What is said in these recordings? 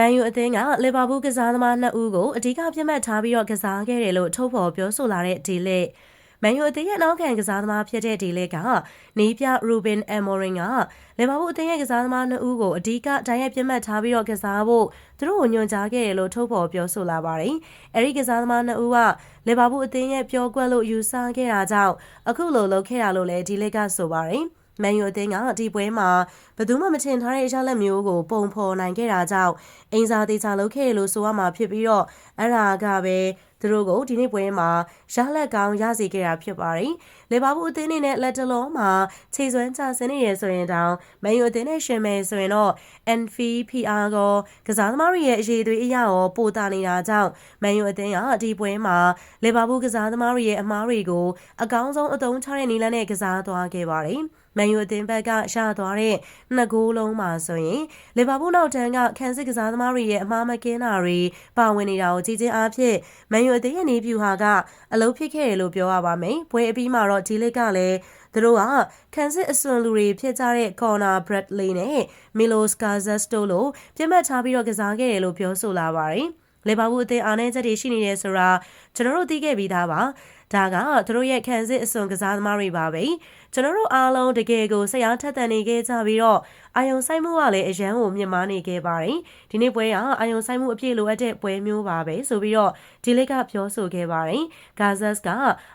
မန်ယူအသင်းကလီဗာပူးကစားသမားနှစ်ဦးကိုအဓိကပြတ်မှတ်ထားပြီးတော့ကစားခဲ့တယ်လို့ထုတ်ဖော်ပြောဆိုလာတဲ့ဒီလက်မန်ယူအသင်းရဲ့နောက်ခံကစားသမားဖြစ်တဲ့ဒီလက်ကနီးပြရူဘင်အမိုရင်ကလီဗာပူးအသင်းရဲ့ကစားသမားနှစ်ဦးကိုအဓိကတိုင်းရဲ့ပြတ်မှတ်ထားပြီးတော့ကစားဖို့သူတို့ကိုညွှန်ကြားခဲ့တယ်လို့ထုတ်ဖော်ပြောဆိုလာပါတယ်။အဲဒီကစားသမားနှစ်ဦးကလီဗာပူးအသင်းရဲ့ပြောကွက်လို့ယူဆခဲ့တာကြောင့်အခုလိုလုပ်ခဲ့တာလို့လည်းဒီလက်ကဆိုပါတယ်။ မန်ယူအသင်းကဒီပွဲမှာဘယ်သူမှမထင်ထားတဲ့အရာလက်မျိုးကိုပုံဖော်နိုင်ခဲ့တာကြောင့်အင်စာသေးချာလုပ်ခဲ့လို့ဆိုရမှာဖြစ်ပြီးတော့အဲ့ဒါကပဲ သူတို့ကိုဒီနေ့ပွဲမှာရလက်ကောင်းရစေခဲ့တာဖြစ်ပါတယ်။လေဘာဘူးအသင်းနဲ့လက်တလုံးမှာခြေစွမ်းချဆင်းနေရဆိုရင်တောင်မန်ယူအသင်းနဲ့ရှင်မယ်ဆိုရင်တော့ NFPR ကကစားသမားတွေရဲ့အရေးသွေးအရာရောပိုတာနေတာကြောင့်မန်ယူအသင်းကဒီပွဲမှာလေဘာဘူးကစားသမားတွေရဲ့အမားတွေကိုအကောင်းဆုံးအသုံးချတဲ့နည်းလမ်းနဲ့ကစားသွားခဲ့ပါတယ်။မန်ယူအသင်းဘက်ကရသွားတဲ့နှစ်ဂိုးလုံးမှာဆိုရင်လီဗာပူးနောက်တန်းကခန်းစစ်ကစားသမားတွေရဲ့အမှားမကင်းတာတွေပါဝင်နေတာကိုကြည်ချင်းအားဖြင့်မန်ယူအသင်းရဲ့နေပြူဟာကအလုံးဖြစ်ခဲ့တယ်လို့ပြောရပါမယ်။ပွဲအပြီးမှာတော့ဒီလစ်ကလည်းသူတို့ကခန်းစစ်အစွန်လူတွေဖြစ်ကြတဲ့ Corner Bradley နဲ့ Milos Kazas တို့လိုပြတ်မှတ်ထားပြီးတော့ကစားခဲ့တယ်လို့ပြောဆိုလာပါတယ်။လေဘာဘူးအသင်းအားနည်းချက်တွေရှိနေတယ်ဆိုတာကျွန်တော်တို့သိခဲ့ပြီးသားပါ ဒါကသူတို့ရဲ့ခံစစ်အစွန်ကစားသမားတွေပါပဲကျွန်တော်တို့အားလုံးတကယ်ကိုဆရာထက်သန်နေခဲ့ကြပြီးတော့အာယုံဆိုင်မှုကလည်းအရန်ကိုမြင့်မားနေခဲ့ပါတယ်ဒီနေ့ပွဲကအာယုံဆိုင်မှုအပြည့်လိုအပ်တဲ့ပွဲမျိုးပါပဲဆိုပြီးတော့ဒီလစ်ကပြောဆိုခဲ့ပါတယ်ဂါဇတ်က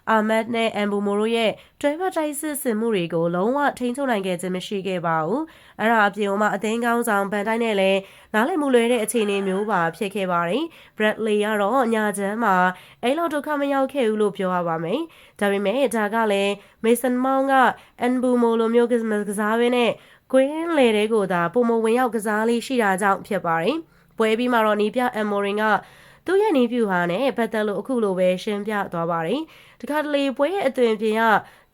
အာမတ်နဲ့အမ်ဘူမိုရိုရဲ့တွဲဖက်တိုက်စစ်ဆင်မှုတွေကိုလုံးဝထိန်းချုပ်နိုင်ခဲ့ခြင်းမရှိခဲ့ပါဘူးအဲ့ဒါအပြင်မှာအသင်းကောင်းဆောင်ဗန်တိုင်းနဲ့လည်းနားလည်မှုလွဲတဲ့အခြေအနေမျိုးပါဖြစ်ခဲ့ပါတယ်ဘရက်လီကတော့ညချမ်းမှာအဲ့လောက်ဒုက္ခမရောက်ခဲ့ဘူးလို့ပြောရပါမယ်ဒါပေမဲ့ဒါကလည်းမေဆန်မောင်ကအန်ဘူမိုလိုမျိုးကစားပဲနဲ့ကွင်းလေတွေကိုသာပုံမဝင်ရောက်ကစားလေးရှိတာကြောင့်ဖြစ်ပါတယ်ပွဲပြီးမှတော့နီးပြအမ်မိုရင်ကသူ့ရဲ့နီးပြူဟာနဲ့ပတ်သက်လို့အခုလိုပဲရှင်းပြသွားပါတယ်။တခါတလေပွဲရဲ့အသွင်ပြင်က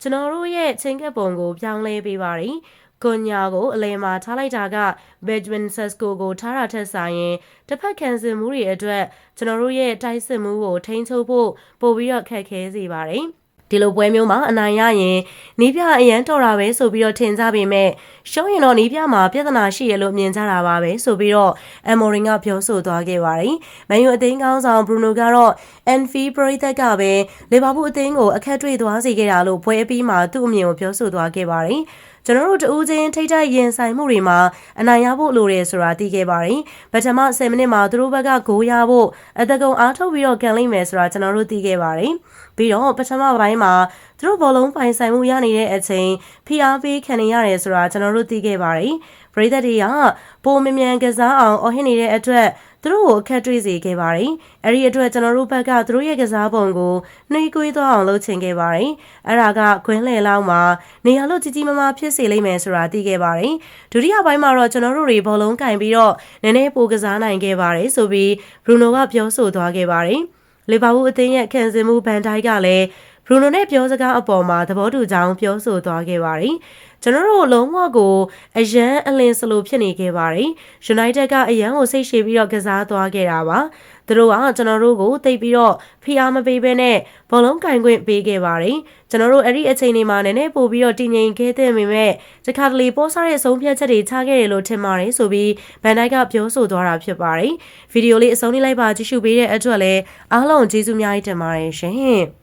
ကျွန်တော်တို့ရဲ့ချင်းကပ်ပုံကိုပြောင်းလဲပေးပါတယ်။ ကွန်ညာကိုအလဲမှာထားလိုက်တာက Benjamin Sesko ကိုထားတာထက်စာရင်တစ်ဖက်ခံစင်မှုတွေအတွက်ကျွန်တော်တို့ရဲ့တိုက်စစ်မှုကိုထိန်းချုပ်ဖို့ပို့ပြီးတော့ခက်ခဲစေပါတယ်။ဒီလိုပွဲမျိုးမှာအနိုင်ရရင်နီးပြအရန်တော်တာပဲဆိုပြီးတော့ထင်ကြပေမဲ့ရှုံးရင်တော့နီးပြမှာပြဿနာရှိရလို့မြင်ကြတာပါပဲဆိုပြီးတော့အမိုရင်ကပြောဆိုသွားခဲ့ပါတယ်။မန်ယူအသင်းကောင်းဆောင်ဘရူနိုကတော့အန်ဖီပရိသတ်ကပဲလီဗာပူးအသင်းကိုအခက်တွေ့သွားစေခဲ့တာလို့ပွဲအပြီးမှာသူ့အမြင်ကိုပြောဆိုသွားခဲ့ပါတယ်။ ကျွန်တော်တို့တူးချင်းထိထိုက်ရင်ဆိုင်မှုတွေမှာအနိုင်ရဖို့လိုတယ်ဆိုတာသိခဲ့ပါတယ်။ပထမ10မိနစ်မှာသူတို့ဘက်ကဂိုးရဖို့အတကုံအားထုတ်ပြီးတော့ကန်လိမ့်မယ်ဆိုတာကျွန်တော်တို့သိခဲ့ပါတယ်။ပြီးတော့ပထမပိုင်းမှာသူတို့ဘောလုံးပိုင်ဆိုင်မှုရနေတဲ့အချိန်ဖိအားပေးခံနေရတယ်ဆိုတာကျွန်တော်တို့သိခဲ့ပါတယ်။ပရိသတ်တွေကပုံမမြန်ကစားအောင်အဟင်းနေတဲ့အတွက် သူတို့ကိုအခက်တွေ့စေခဲ့ပါတယ်။အဲဒီအတွက်ကျွန်တော်တို့ဘက်ကသူတို့ရဲ့ကစားပုံကိုနှွေးကွေးသွားအောင်လုပ်ချင်ခဲ့ပါတယ်။အဲဒါကခွင်းလှယ်လောက်မှာနေရာလို့ကြီးကြီးမားမားဖြစ်စေလိမ့်မယ်ဆိုတာသိခဲ့ပါတယ်။ဒုတိယပိုင်းမှာတော့ကျွန်တော်တို့တွေဘောလုံးကင်ပြီးတော့နည်းနည်းပိုကစားနိုင်ခဲ့ပါတယ်ဆိုပြီးဘရူနိုကပြောဆိုသွားခဲ့ပါတယ်။လီဗာပူးအသင်းရဲ့ခံစင်မှုဘန်တိုင်းကလည်းဘရူနိုနဲ့ပြောစကားအပေါ်မှာသဘောတူကြောင်းပြောဆိုသွားခဲ့ပါတယ်။ ကျွန်တော်တို့လုံးဝကိုအရန်အလင်းစလိုဖြစ်နေခဲ့ပါတယ်။ United ကအရန်ကိုစိတ်ရှည်ပြီးတော့ကစားသွားခဲ့တာပါ။သူတို့ကကျွန်တော်တို့ကိုတိတ်ပြီးတော့ဖိအားမပေးဘဲနဲ့ဘောလုံးကင်ခွင့်ပေးခဲ့ပါတယ်။ကျွန်တော်တို့အဲ့ဒီအချိန်လေးမှာနည်းနည်းပို့ပြီးတော့တည်ငြိမ်ခဲ့တဲ့ပေမဲ့တခါတလေပိုးစားတဲ့အဆုံးဖြတ်ချက်တွေချခဲ့တယ်လို့ထင်ပါတယ်ဆိုပြီးဗန်ဒိုက်ကပြောဆိုသွားတာဖြစ်ပါတယ်။ဗီဒီယိုလေးအဆုံးလေးလိုက်ပါကြည့်ရှုပေးတဲ့အတွက်လည်းအားလုံးကျေးဇူးများကြီးတင်ပါတယ်ရှင်။